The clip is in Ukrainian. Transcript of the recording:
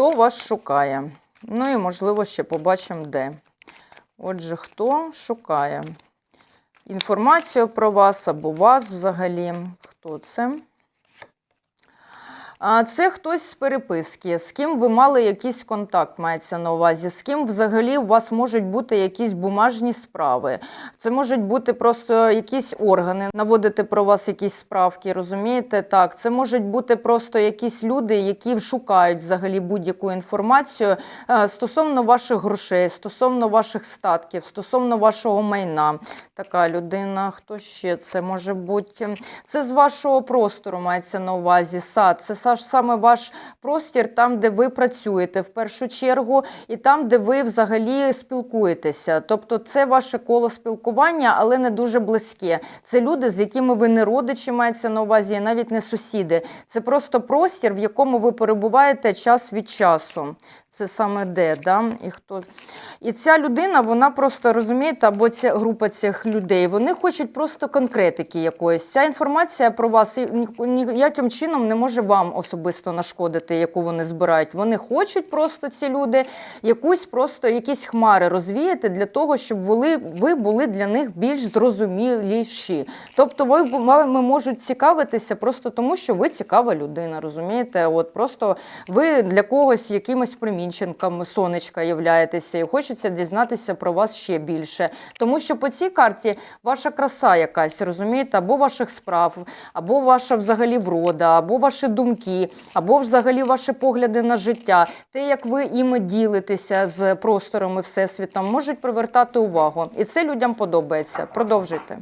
хто вас шукає. Ну і, можливо, ще побачимо, де. Отже, хто шукає інформацію про вас або вас взагалі. Хто це? А це хтось з переписки, з ким ви мали якийсь контакт, мається на увазі, з ким взагалі у вас можуть бути якісь бумажні справи. Це можуть бути просто якісь органи, наводити про вас якісь справки, розумієте? Так, це можуть бути просто якісь люди, які шукають взагалі будь-яку інформацію е, стосовно ваших грошей, стосовно ваших статків, стосовно вашого майна. Така людина, хто ще це може бути? Це з вашого простору мається на увазі. Сад, це са- ж саме ваш простір, там, де ви працюєте в першу чергу, і там, де ви взагалі спілкуєтеся. Тобто, це ваше коло спілкування, але не дуже близьке. Це люди, з якими ви не родичі, мається на увазі, і навіть не сусіди. Це просто простір, в якому ви перебуваєте час від часу. Це саме де, да? і хто. І ця людина, вона просто розумієте, або ця група цих людей, вони хочуть просто конкретики якоїсь. Ця інформація про вас ніяким чином не може вам особисто нашкодити, яку вони збирають. Вони хочуть просто ці люди якусь просто якісь хмари розвіяти для того, щоб ви, були для них більш зрозуміліші. Тобто, ви вами можуть цікавитися просто тому, що ви цікава людина, розумієте? От просто ви для когось якимось примінченком сонечка являєтеся, і хочеться дізнатися про вас ще більше. Тому що по цій карті ваша краса якась, розумієте, або ваших справ, або ваша взагалі врода, або ваші думки, або взагалі ваші погляди на життя, те, як ви іми ділитеся з простором і всесвітом, можуть привертати увагу. І це людям подобається. Продовжуйте.